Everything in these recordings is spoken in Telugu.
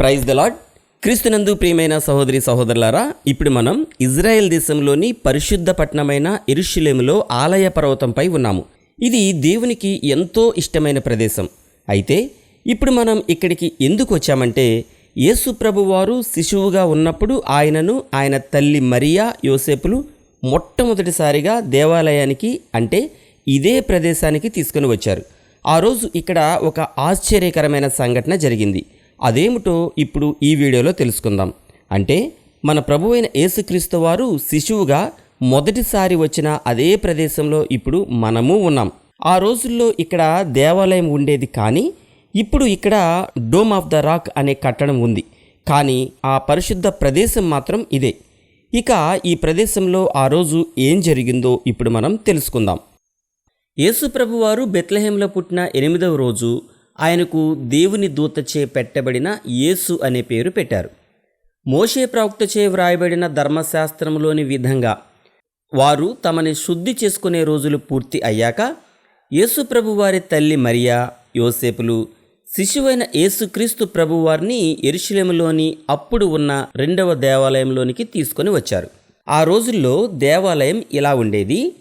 ప్రైజ్ ద లాడ్ క్రీస్తునందు ప్రియమైన సహోదరి సహోదరులారా ఇప్పుడు మనం ఇజ్రాయెల్ దేశంలోని పరిశుద్ధ పట్టణమైన ఇరుషులేములో ఆలయ పర్వతంపై ఉన్నాము. ఇది దేవునికి ఎంతో ఇష్టమైన ప్రదేశం. అయితే ఇప్పుడు మనం ఇక్కడికి ఎందుకు వచ్చామంటే యేసు ప్రభువారు శిశువుగా ఉన్నప్పుడు ఆయనను ఆయన తల్లి మరియా యోసేపులు మొట్టమొదటిసారిగా దేవాలయానికి అంటే ఇదే ప్రదేశానికి తీసుకుని వచ్చారు. ఆ రోజు ఇక్కడ ఒక ఆశ్చర్యకరమైన సంఘటన జరిగింది. అదేమిటో ఇప్పుడు ఈ వీడియోలో తెలుసుకుందాం. అంటే మన ప్రభు అయిన యేసుక్రీస్తు వారు శిశువుగా మొదటిసారి వచ్చిన అదే ప్రదేశంలో ఇప్పుడు మనము ఉన్నాం. ఆ రోజుల్లో ఇక్కడ దేవాలయం ఉండేది కానీ ఇప్పుడు ఇక్కడ డోమ్ ఆఫ్ ద రాక్ అనే కట్టడం ఉంది. కానీ ఆ పరిశుద్ధ ప్రదేశం మాత్రం ఇదే. ఇక ఈ ప్రదేశంలో ఆ రోజు ఏం జరిగిందో ఇప్పుడు మనం తెలుసుకుందాం. యేసు ప్రభువారు బెత్లహేంలో పుట్టిన ఎనిమిదవ రోజు ఆయనకు దేవుని దూతచే పెట్టబడిన యేసు అనే పేరు పెట్టారు. మోషే ప్రవక్తచే వ్రాయబడిన ధర్మశాస్త్రంలోని విధంగా వారు తమని శుద్ధి చేసుకునే రోజులు పూర్తి అయ్యాక యేసు ప్రభువారి తల్లి మరియా యోసేపులు శిశువైన యేసుక్రీస్తు ప్రభువారిని ఎరుశలేములోని అప్పుడు ఉన్న రెండవ దేవాలయంలోనికి తీసుకొని వచ్చారు. ఆ రోజుల్లో దేవాలయం ఇలా ఉండేది.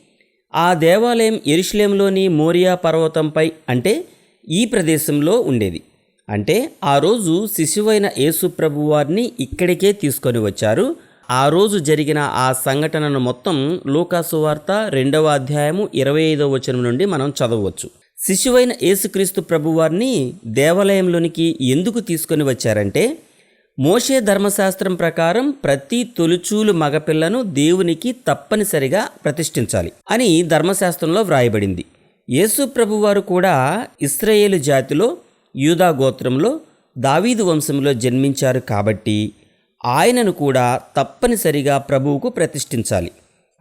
ఆ దేవాలయం ఎరుషులేంలోని మోరియా పర్వతంపై అంటే ఈ ప్రదేశంలో ఉండేది. అంటే ఆ రోజు శిశువైన యేసు ప్రభువారిని ఇక్కడికే తీసుకొని వచ్చారు. ఆ రోజు జరిగిన ఆ సంఘటనను మొత్తం లూకాసు వార్త రెండవ అధ్యాయము ఇరవై ఐదవ వచనం నుండి మనం చదవవచ్చు. శిశువైన యేసుక్రీస్తు ప్రభువారిని దేవాలయంలోనికి ఎందుకు తీసుకొని వచ్చారంటే మోషే ధర్మశాస్త్రం ప్రకారం ప్రతి తొలుచూలు మగపిల్లను దేవునికి తప్పనిసరిగా ప్రతిష్ఠించాలి అని ధర్మశాస్త్రంలో వ్రాయబడింది. యేసు ప్రభువారు కూడా ఇస్రాయేలు జాతిలో యూదా గోత్రంలో దావీదు వంశంలో జన్మించారు కాబట్టి ఆయనను కూడా తప్పనిసరిగా ప్రభువుకు ప్రతిష్ఠించాలి.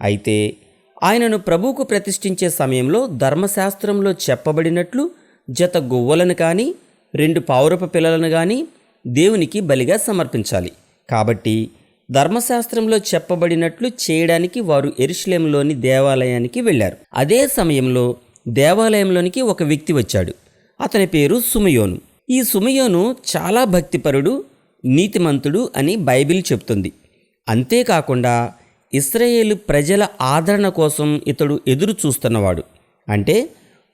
అయితే ఆయనను ప్రభువుకు ప్రతిష్ఠించే సమయంలో ధర్మశాస్త్రంలో చెప్పబడినట్లు జత గువ్వలను కానీ రెండు పౌరప పిల్లలను కానీ దేవునికి బలిగా సమర్పించాలి. కాబట్టి ధర్మశాస్త్రంలో చెప్పబడినట్లు చేయడానికి వారు ఎరుషులేంలోని దేవాలయానికి వెళ్ళారు. అదే సమయంలో దేవాలయంలోనికి ఒక వ్యక్తి వచ్చాడు. అతని పేరు సుమయోను. ఈ సుమయోను చాలా భక్తిపరుడు నీతిమంతుడు అని బైబిల్ చెప్తుంది. అంతేకాకుండా ఇస్రాయేలు ప్రజల ఆదరణ కోసం ఇతడు ఎదురు చూస్తున్నవాడు. అంటే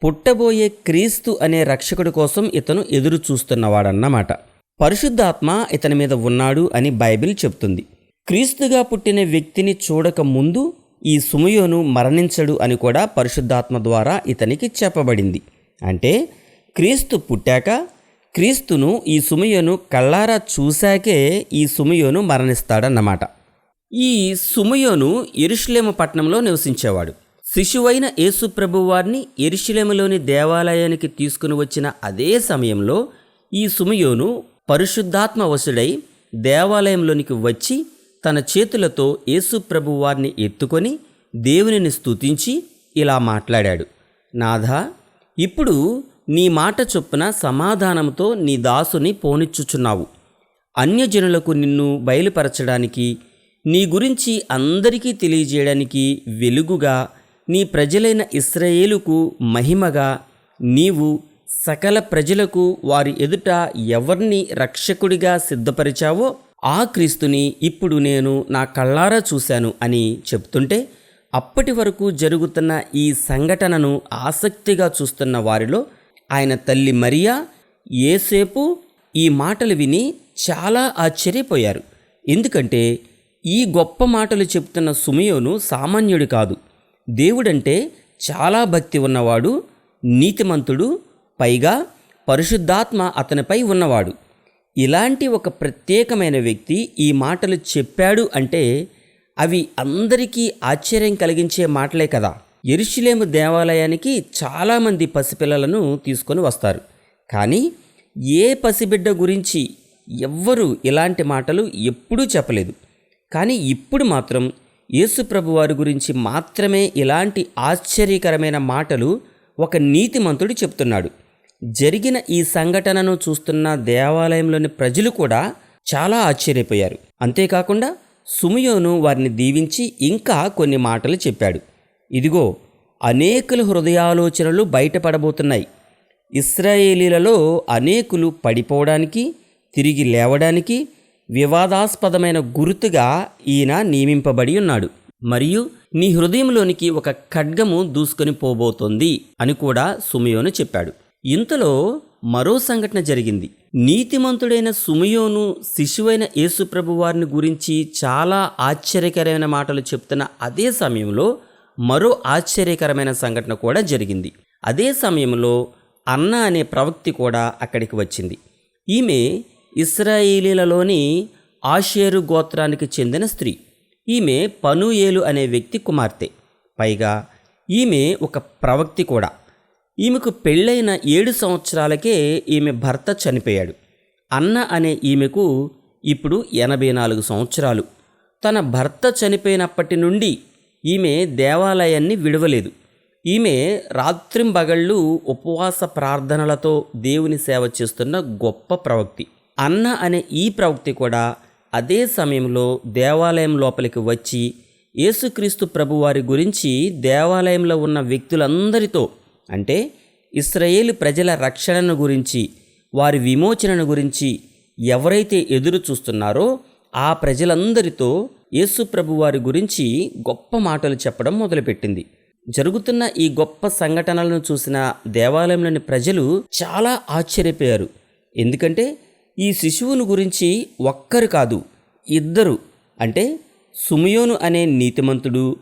పుట్టబోయే క్రీస్తు అనే రక్షకుడి కోసం ఇతను ఎదురు చూస్తున్నవాడన్నమాట. పరిశుద్ధాత్మ ఇతని మీద ఉన్నాడు అని బైబిల్ చెప్తుంది. క్రీస్తుగా పుట్టిన వ్యక్తిని చూడక ముందు ఈ సుమయోను మరణించడు అని కూడా పరిశుద్ధాత్మ ద్వారా ఇతనికి చెప్పబడింది. అంటే క్రీస్తు పుట్టాక క్రీస్తును ఈ సుమయోను కళ్ళారా చూశాకే ఈ సుమయోను మరణిస్తాడన్నమాట. ఈ సుమయోను ఎరుషులేమ పట్టణంలో నివసించేవాడు. శిశువైన యేసుప్రభువారిని ప్రభువారిని దేవాలయానికి తీసుకుని వచ్చిన అదే సమయంలో ఈ సుమయోను పరిశుద్ధాత్మ వశుడై దేవాలయంలోనికి వచ్చి తన చేతులతో యేసు ప్రభువారిని ఎత్తుకొని దేవునిని స్తుతించి ఇలా మాట్లాడాడు. నాథా ఇప్పుడు నీ మాట చొప్పున సమాధానంతో నీ దాసుని పోనిచ్చుచున్నావు. అన్యజనులకు నిన్ను బయలుపరచడానికి నీ గురించి అందరికీ తెలియజేయడానికి వెలుగుగా నీ ప్రజలైన ఇస్రాయేలుకు మహిమగా నీవు సకల ప్రజలకు వారి ఎదుట ఎవరిని రక్షకుడిగా సిద్ధపరిచావో ఆ క్రీస్తుని ఇప్పుడు నేను నా కళ్ళారా చూశాను అని చెప్తుంటే అప్పటి వరకు జరుగుతున్న ఈ సంఘటనను ఆసక్తిగా చూస్తున్న వారిలో ఆయన తల్లి మరియా ఏసేపు ఈ మాటలు విని చాలా ఆశ్చర్యపోయారు. ఎందుకంటే ఈ గొప్ప మాటలు చెప్తున్న సుమయోను సామాన్యుడు కాదు. దేవుడంటే చాలా భక్తి ఉన్నవాడు నీతిమంతుడు పైగా పరిశుద్ధాత్మ అతనిపై ఉన్నవాడు. ఇలాంటి ఒక ప్రత్యేకమైన వ్యక్తి ఈ మాటలు చెప్పాడు అంటే అవి అందరికీ ఆశ్చర్యం కలిగించే మాటలే కదా. ఎరుషులేము దేవాలయానికి చాలామంది పసిపిల్లలను తీసుకొని వస్తారు. కానీ ఏ పసిబిడ్డ గురించి ఎవ్వరూ ఇలాంటి మాటలు ఎప్పుడూ చెప్పలేదు. కానీ ఇప్పుడు మాత్రం యేసుప్రభు వారి గురించి మాత్రమే ఇలాంటి ఆశ్చర్యకరమైన మాటలు ఒక నీతిమంతుడు చెప్తున్నాడు. జరిగిన ఈ సంఘటనను చూస్తున్న దేవాలయంలోని ప్రజలు కూడా చాలా ఆశ్చర్యపోయారు. అంతేకాకుండా సుమయోను వారిని దీవించి ఇంకా కొన్ని మాటలు చెప్పాడు. ఇదిగో అనేకుల హృదయాలోచనలు బయటపడబోతున్నాయి. ఇస్రాయేలీలలో అనేకులు పడిపోవడానికి తిరిగి లేవడానికి వివాదాస్పదమైన గుర్తుగా ఈయన నియమింపబడి ఉన్నాడు. మరియు నీ హృదయంలోనికి ఒక ఖడ్గము దూసుకొని పోబోతోంది అని కూడా సుమయోను చెప్పాడు. ఇంతలో మరో సంఘటన జరిగింది. నీతిమంతుడైన సుమయోను శిశువైన యేసుప్రభు వారిని గురించి చాలా ఆశ్చర్యకరమైన మాటలు చెప్తున్న అదే సమయంలో మరో ఆశ్చర్యకరమైన సంఘటన కూడా జరిగింది. అదే సమయంలో అన్న అనే ప్రవక్తి కూడా అక్కడికి వచ్చింది. ఈమె ఇస్రాయేలీలలోని ఆషేరు గోత్రానికి చెందిన స్త్రీ. ఈమె పనుయేలు అనే వ్యక్తి కుమార్తె. పైగా ఈమె ఒక ప్రవక్తి కూడా. ఈమెకు పెళ్ళైన ఏడు సంవత్సరాలకే ఈమె భర్త చనిపోయాడు. అన్న అనే ఈమెకు ఇప్పుడు ఎనభై నాలుగు సంవత్సరాలు. తన భర్త చనిపోయినప్పటి నుండి ఈమె దేవాలయాన్ని విడవలేదు. ఈమె రాత్రింబగళ్ళు ఉపవాస ప్రార్థనలతో దేవుని సేవ చేస్తున్న గొప్ప ప్రవక్తి. అన్న అనే ఈ ప్రవక్తి కూడా అదే సమయంలో దేవాలయం లోపలికి వచ్చి యేసుక్రీస్తు ప్రభువారి గురించి దేవాలయంలో ఉన్న వ్యక్తులందరితో అంటే ఇస్రాయేలు ప్రజల రక్షణను గురించి వారి విమోచనను గురించి ఎవరైతే ఎదురు చూస్తున్నారో ఆ ప్రజలందరితో యేసుప్రభు వారి గురించి గొప్ప మాటలు చెప్పడం మొదలుపెట్టింది. జరుగుతున్న ఈ గొప్ప సంఘటనలను చూసిన దేవాలయంలోని ప్రజలు చాలా ఆశ్చర్యపోయారు. ఎందుకంటే ఈ శిశువును గురించి ఒక్కరు కాదు ఇద్దరు అంటే సుమయోను అనే నీతిమంతుడు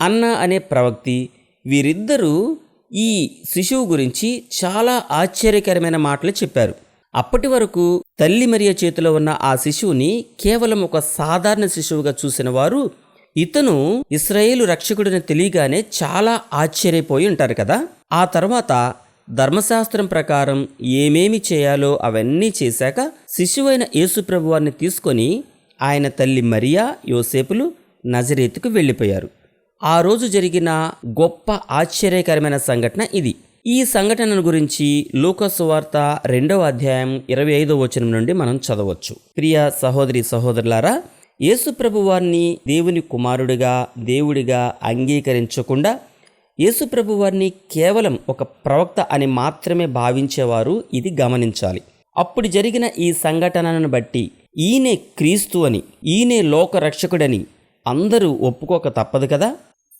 అన్న అనే ప్రవక్తి వీరిద్దరూ ఈ శిశువు గురించి చాలా ఆశ్చర్యకరమైన మాటలు చెప్పారు. అప్పటి వరకు తల్లి మరియ చేతిలో ఉన్న ఆ శిశువుని కేవలం ఒక సాధారణ శిశువుగా చూసిన వారు ఇతను ఇస్రాయేలు రక్షకుడిని తెలియగానే చాలా ఆశ్చర్యపోయి ఉంటారు కదా. ఆ తర్వాత ధర్మశాస్త్రం ప్రకారం ఏమేమి చేయాలో అవన్నీ చేశాక శిశువైన యేసుప్రభు వారిని తీసుకొని ఆయన తల్లి మరియా యోసేపులు నజరేతుకు వెళ్ళిపోయారు. ఆ రోజు జరిగిన గొప్ప ఆశ్చర్యకరమైన సంఘటన ఇది. ఈ సంఘటనను గురించి లూకసు వార్త రెండవ అధ్యాయం ఇరవై ఐదో వచనం నుండి మనం చదవచ్చు. ప్రియ సహోదరి సహోదరులారా యేసుప్రభు వారిని దేవుని కుమారుడిగా దేవుడిగా అంగీకరించకుండా యేసుప్రభు వారిని కేవలం ఒక ప్రవక్త అని మాత్రమే భావించేవారు ఇది గమనించాలి. అప్పుడు జరిగిన ఈ సంఘటనను బట్టి ఈయనే క్రీస్తు అని ఈయనే లోక రక్షకుడని అందరూ ఒప్పుకోక తప్పదు కదా?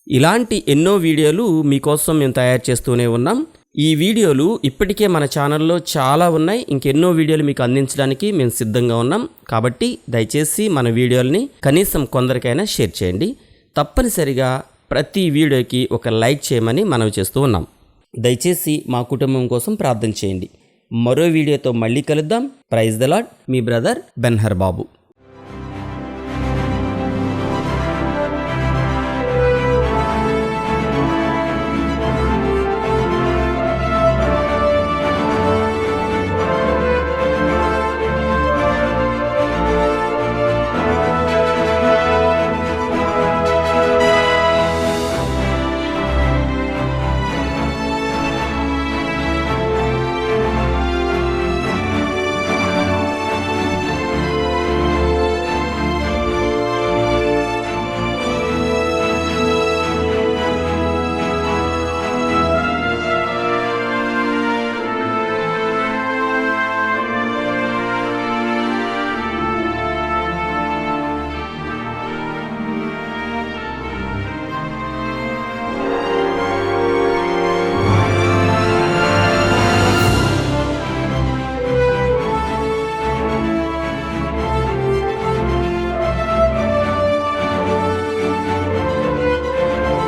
ఇలాంటి ఎన్నో వీడియోలు మీకోసం మేము తయారు చేస్తూనే ఉన్నాం. ఈ వీడియోలు ఇప్పటికే మన ఛానల్లో చాలా ఉన్నాయి. ఇంకెన్నో వీడియోలు మీకు అందించడానికి మేము సిద్ధంగా ఉన్నాం. కాబట్టి దయచేసి మన వీడియోల్ని కనీసం కొందరికైనా షేర్ చేయండి. తప్పనిసరిగా ప్రతి వీడియోకి ఒక లైక్ చేయమని మనవి చేస్తూ ఉన్నాం. దయచేసి మా కుటుంబం కోసం ప్రార్థన చేయండి. మరో వీడియోతో మళ్ళీ కలుద్దాం. ప్రైజ్ ద లాడ్ మీ బ్రదర్ బెన్హర్ బాబు